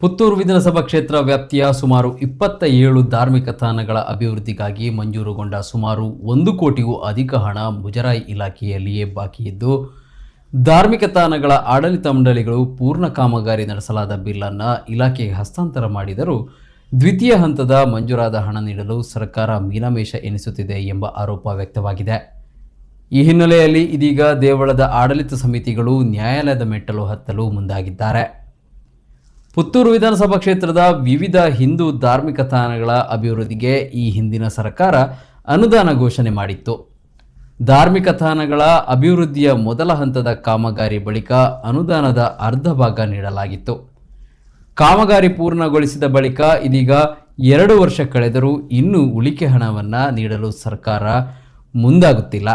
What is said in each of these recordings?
ಪುತ್ತೂರು ವಿಧಾನಸಭಾ ಕ್ಷೇತ್ರ ವ್ಯಾಪ್ತಿಯ ಸುಮಾರು ಇಪ್ಪತ್ತ ಏಳು ಧಾರ್ಮಿಕ ತಾಣಗಳ ಅಭಿವೃದ್ಧಿಗಾಗಿ ಮಂಜೂರುಗೊಂಡ ಸುಮಾರು ಒಂದು ಕೋಟಿಗೂ ಅಧಿಕ ಹಣ ಮುಜರಾಯಿ ಇಲಾಖೆಯಲ್ಲಿಯೇ ಬಾಕಿ ಇದ್ದು, ಧಾರ್ಮಿಕ ತಾಣಗಳ ಆಡಳಿತ ಮಂಡಳಿಗಳು ಪೂರ್ಣ ಕಾಮಗಾರಿ ನಡೆಸಲಾದ ಬಿಲ್ಲನ್ನು ಇಲಾಖೆಗೆ ಹಸ್ತಾಂತರ ಮಾಡಿದರೂ, ದ್ವಿತೀಯ ಹಂತದ ಮಂಜೂರಾದ ಹಣ ನೀಡಲು ಸರ್ಕಾರ ಮೀನಮೇಷ ಎನಿಸುತ್ತಿದೆ ಎಂಬ ಆರೋಪ ವ್ಯಕ್ತವಾಗಿದೆ. ಈ ಹಿನ್ನೆಲೆಯಲ್ಲಿ ಇದೀಗ ದೇವಳದ ಆಡಳಿತ ಸಮಿತಿಗಳು ನ್ಯಾಯಾಲಯದ ಮೆಟ್ಟಲು ಹತ್ತಲು ಮುಂದಾಗಿದ್ದಾರೆ. ಪುತ್ತೂರು ವಿಧಾನಸಭಾ ಕ್ಷೇತ್ರದ ವಿವಿಧ ಹಿಂದೂ ಧಾರ್ಮಿಕ ತಾಣಗಳ ಅಭಿವೃದ್ಧಿಗೆ ಈ ಹಿಂದಿನ ಸರ್ಕಾರ ಅನುದಾನ ಘೋಷಣೆ ಮಾಡಿತ್ತು. ಧಾರ್ಮಿಕ ತಾಣಗಳ ಅಭಿವೃದ್ಧಿಯ ಮೊದಲ ಹಂತದ ಕಾಮಗಾರಿ ಬಳಿಕ ಅನುದಾನದ ಅರ್ಧ ಭಾಗ ನೀಡಲಾಗಿತ್ತು. ಕಾಮಗಾರಿ ಪೂರ್ಣಗೊಳಿಸಿದ ಬಳಿಕ ಇದೀಗ ಎರಡು ವರ್ಷ ಕಳೆದರೂ ಇನ್ನೂ ಉಳಿಕೆ ಹಣವನ್ನು ನೀಡಲು ಸರ್ಕಾರ ಮುಂದಾಗುತ್ತಿಲ್ಲ.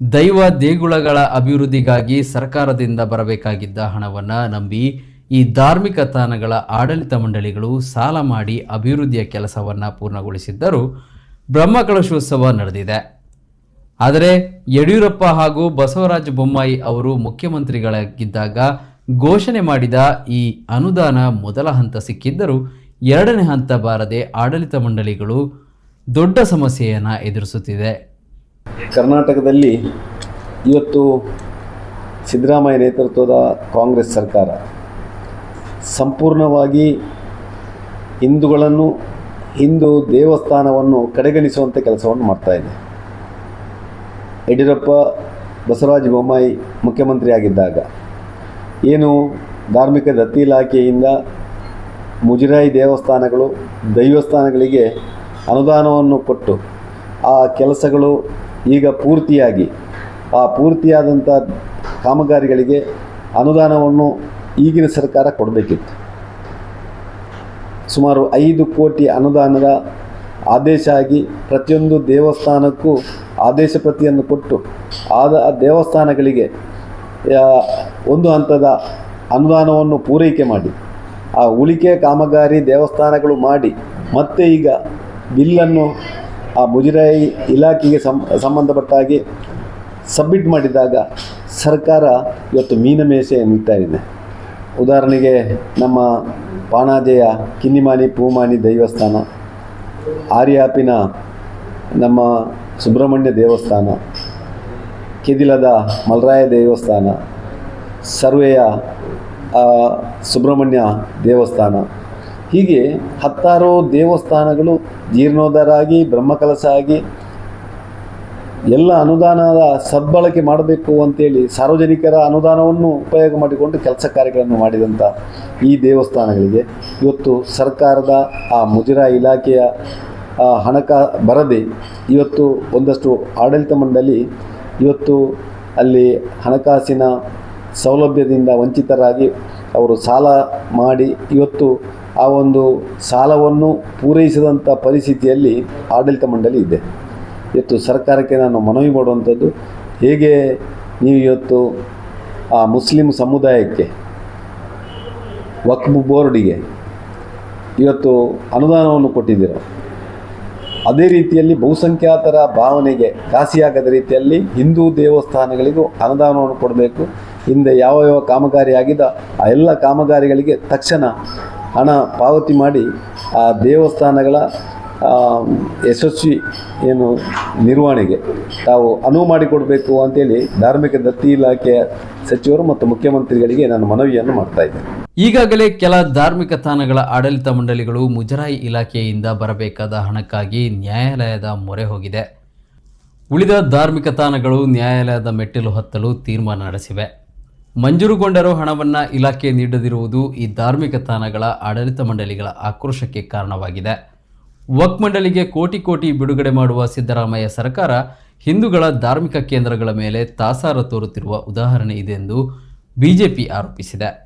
ದೈವ ದೇಗುಲಗಳ ಅಭಿವೃದ್ಧಿಗಾಗಿ ಸರ್ಕಾರದಿಂದ ಬರಬೇಕಾಗಿದ್ದ ಹಣವನ್ನು ನಂಬಿ ಈ ಧಾರ್ಮಿಕ ತಾಣಗಳ ಆಡಳಿತ ಮಂಡಳಿಗಳು ಸಾಲ ಮಾಡಿ ಅಭಿವೃದ್ಧಿಯ ಕೆಲಸವನ್ನು ಪೂರ್ಣಗೊಳಿಸಿದ್ದರೂ ಬ್ರಹ್ಮಕಲಶೋತ್ಸವ ನಡೆದಿದೆ. ಆದರೆ ಯಡಿಯೂರಪ್ಪ ಹಾಗೂ ಬಸವರಾಜ ಬೊಮ್ಮಾಯಿ ಅವರು ಮುಖ್ಯಮಂತ್ರಿಗಳಾಗಿದ್ದಾಗ ಘೋಷಣೆ ಮಾಡಿದ ಈ ಅನುದಾನ ಮೊದಲ ಹಂತ ಸಿಕ್ಕಿದ್ದರೂ ಎರಡನೇ ಹಂತ ಬಾರದೆ ಆಡಳಿತ ಮಂಡಳಿಗಳು ದೊಡ್ಡ ಸಮಸ್ಯೆಯನ್ನು ಎದುರಿಸುತ್ತಿದೆ. ಕರ್ನಾಟಕದಲ್ಲಿ ಇವತ್ತು ಸಿದ್ದರಾಮಯ್ಯ ನೇತೃತ್ವದ ಕಾಂಗ್ರೆಸ್ ಸರ್ಕಾರ ಸಂಪೂರ್ಣವಾಗಿ ಹಿಂದೂಗಳನ್ನು, ಹಿಂದೂ ದೇವಸ್ಥಾನವನ್ನು ಕಡೆಗಣಿಸುವಂಥ ಕೆಲಸವನ್ನು ಮಾಡ್ತಾ ಇದೆ. ಯಡಿಯೂರಪ್ಪ ಬಸವರಾಜ ಬೊಮ್ಮಾಯಿ ಮುಖ್ಯಮಂತ್ರಿಯಾಗಿದ್ದಾಗ ಏನು ಧಾರ್ಮಿಕ ದತ್ತಿ ಇಲಾಖೆಯಿಂದ ಮುಜರಾಯಿ ದೇವಸ್ಥಾನಗಳು, ದೈವಸ್ಥಾನಗಳಿಗೆ ಅನುದಾನವನ್ನು ಕೊಟ್ಟು ಆ ಕೆಲಸಗಳು ಈಗ ಪೂರ್ತಿಯಾಗಿ, ಆ ಪೂರ್ತಿಯಾದಂಥ ಕಾಮಗಾರಿಗಳಿಗೆ ಅನುದಾನವನ್ನು ಈಗಿನ ಸರ್ಕಾರ ಕೊಡಬೇಕಿತ್ತು. ಸುಮಾರು ಐದು ಕೋಟಿ ಅನುದಾನದ ಆದೇಶ ಆಗಿ ಪ್ರತಿಯೊಂದು ದೇವಸ್ಥಾನಕ್ಕೂ ಆದೇಶ ಪ್ರತಿಯನ್ನು ಕೊಟ್ಟು, ಆದ ದೇವಸ್ಥಾನಗಳಿಗೆ ಒಂದು ಹಂತದ ಅನುದಾನವನ್ನು ಪೂರೈಕೆ ಮಾಡಿ, ಆ ಉಳಿಕೆ ಕಾಮಗಾರಿ ದೇವಸ್ಥಾನಗಳು ಮಾಡಿ, ಮತ್ತೆ ಈಗ ಬಿಲ್ಲನ್ನು ಆ ಮುಜರಾಯಿ ಇಲಾಖೆಗೆ ಸಂಬಂಧಪಟ್ಟಾಗಿ ಸಬ್ಮಿಟ್ ಮಾಡಿದಾಗ ಸರ್ಕಾರ ಇವತ್ತು ಮೀನಮೇಷೆ ಎನ್ನುತ್ತಾ ಇದೆ. ಉದಾಹರಣೆಗೆ ನಮ್ಮ ಪಾಣಾಜೆಯ, ಕಿನ್ನಿಮಾನಿ, ಪೂಮಾನಿ ದೇವಸ್ಥಾನ, ಆರ್ಯಾಪಿನ ನಮ್ಮ ಸುಬ್ರಹ್ಮಣ್ಯ ದೇವಸ್ಥಾನ, ಕೆದಿಲದ ಮಲ್ರಾಯ ದೇವಸ್ಥಾನ, ಸರ್ವೆಯ ಸುಬ್ರಹ್ಮಣ್ಯ ದೇವಸ್ಥಾನ. ಹೀಗೆ ಹತ್ತಾರು ದೇವಸ್ಥಾನಗಳು ಜೀರ್ಣೋದ್ಧಾರ ಆಗಿ ಬ್ರಹ್ಮಕಲಶ ಆಗಿ ಎಲ್ಲ ಅನುದಾನದ ಸದ್ಬಳಕೆ ಮಾಡಬೇಕು ಅಂತೇಳಿ ಸಾರ್ವಜನಿಕರ ಅನುದಾನವನ್ನು ಉಪಯೋಗ ಮಾಡಿಕೊಂಡು ಕೆಲಸ ಕಾರ್ಯಗಳನ್ನು ಮಾಡಿದಂಥ ಈ ದೇವಸ್ಥಾನಗಳಿಗೆ ಇವತ್ತು ಸರ್ಕಾರದ ಆ ಮುಜರಾಯಿ ಇಲಾಖೆಯ ಹಣಕಾ ಬರದೆ ಇವತ್ತು ಒಂದಷ್ಟು ಆಡಳಿತ ಮಂಡಳಿ ಇವತ್ತು ಅಲ್ಲಿ ಹಣಕಾಸಿನ ಸೌಲಭ್ಯದಿಂದ ವಂಚಿತರಾಗಿ ಅವರು ಸಾಲ ಮಾಡಿ ಇವತ್ತು ಆ ಒಂದು ಸಾಲವನ್ನು ಪೂರೈಸಿದಂಥ ಪರಿಸ್ಥಿತಿಯಲ್ಲಿ ಆಡಳಿತ ಮಂಡಳಿ ಇದೆ. ಇವತ್ತು ಸರ್ಕಾರಕ್ಕೆ ನಾನು ಮನವಿ ಮಾಡುವಂಥದ್ದು, ಹೇಗೆ ನೀವು ಇವತ್ತು ಆ ಮುಸ್ಲಿಂ ಸಮುದಾಯಕ್ಕೆ ವಕ್ಫ್ ಬೋರ್ಡಿಗೆ ಇವತ್ತು ಅನುದಾನವನ್ನು ಕೊಟ್ಟಿದ್ದೀರ, ಅದೇ ರೀತಿಯಲ್ಲಿ ಬಹುಸಂಖ್ಯಾತರ ಭಾವನೆಗೆ ಘಾಸಿಯಾಗದ ರೀತಿಯಲ್ಲಿ ಹಿಂದೂ ದೇವಸ್ಥಾನಗಳಿಗೂ ಅನುದಾನವನ್ನು ಕೊಡಬೇಕು. ಹಿಂದೆ ಯಾವ ಯಾವ ಕಾಮಗಾರಿ ಆಗಿದ ಆ ಎಲ್ಲ ಕಾಮಗಾರಿಗಳಿಗೆ ತಕ್ಷಣ ಹಣ ಪಾವತಿ ಮಾಡಿ ಆ ದೇವಸ್ಥಾನಗಳ ಯಶಸ್ವಿ ಏನು ನಿರ್ವಹಣೆಗೆ ತಾವು ಅನುವು ಮಾಡಿಕೊಡಬೇಕು ಅಂತೇಳಿ ಧಾರ್ಮಿಕ ದತ್ತಿ ಇಲಾಖೆಯ ಸಚಿವರು ಮತ್ತು ಮುಖ್ಯಮಂತ್ರಿಗಳಿಗೆ ನಾನು ಮನವಿಯನ್ನು ಮಾಡ್ತಾ ಈಗಾಗಲೇ ಕೆಲ ಧಾರ್ಮಿಕ ತಾಣಗಳ ಆಡಳಿತ ಮಂಡಳಿಗಳು ಮುಜರಾಯಿ ಇಲಾಖೆಯಿಂದ ಬರಬೇಕಾದ ಹಣಕ್ಕಾಗಿ ನ್ಯಾಯಾಲಯದ ಮೊರೆ ಹೋಗಿದೆ. ಉಳಿದ ಧಾರ್ಮಿಕ ತಾಣಗಳು ನ್ಯಾಯಾಲಯದ ಮೆಟ್ಟಿಲು ಹತ್ತಲು ತೀರ್ಮಾನ ನಡೆಸಿವೆ. ಮಂಜೂರುಗೊಂಡರೂ ಹಣವನ್ನು ಇಲಾಖೆ ನೀಡದಿರುವುದು ಈ ಧಾರ್ಮಿಕ ತಾಣಗಳ ಆಡಳಿತ ಮಂಡಳಿಗಳ ಆಕ್ರೋಶಕ್ಕೆ ಕಾರಣವಾಗಿದೆ. ವಕ್ ಮಂಡಳಿಗೆ ಕೋಟಿ ಕೋಟಿ ಬಿಡುಗಡೆ ಮಾಡುವ ಸಿದ್ದರಾಮಯ್ಯ ಸರ್ಕಾರ ಹಿಂದೂಗಳ ಧಾರ್ಮಿಕ ಕೇಂದ್ರಗಳ ಮೇಲೆ ತಾಸಾರ ತೋರುತ್ತಿರುವ ಉದಾಹರಣೆ ಇದೆ ಎಂದು ಬಿಜೆಪಿ ಆರೋಪಿಸಿದೆ.